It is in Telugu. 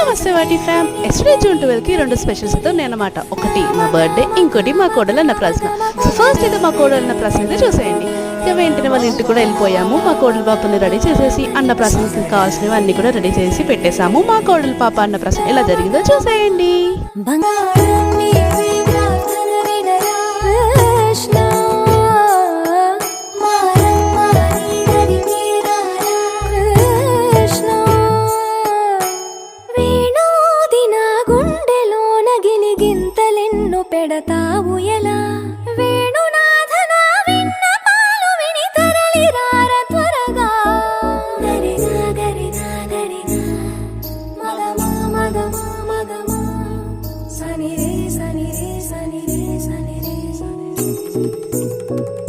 నమస్తే వాటి ఫ్యామ్ ఎస్డే జూన్ ట్వెల్వ్కి రెండు స్పెషల్స్ అయితే ఉన్నాయన్నమాట ఒకటి మా బర్త్డే ఇంకోటి మా కోడలు అన్న ప్రశ్న. సో ఫస్ట్ అయితే మా కోడలు అన్న ప్రశ్న అయితే చూసేయండి. ఇక వెంటనే వాళ్ళ ఇంటికి కూడా వెళ్ళిపోయాము. మా కోడలు పాపని రెడీ చేసేసి అన్న ప్రశ్నకి కావాల్సినవి అన్ని కూడా రెడీ చేసి పెట్టేశాము. మా కోడలు పాప అన్న ప్రశ్న ఎలా జరిగిందో చూసేయండి. గిలిగింతలెన్ను పెడతావు ఎలా? వేణునాథ నా విన్నపాలు విని తరలిరార త్వరగా. గరిగా గరిగా గరిగా మగమా మగమా మగమా సని రే సని రే సని రే సని రే సని రే.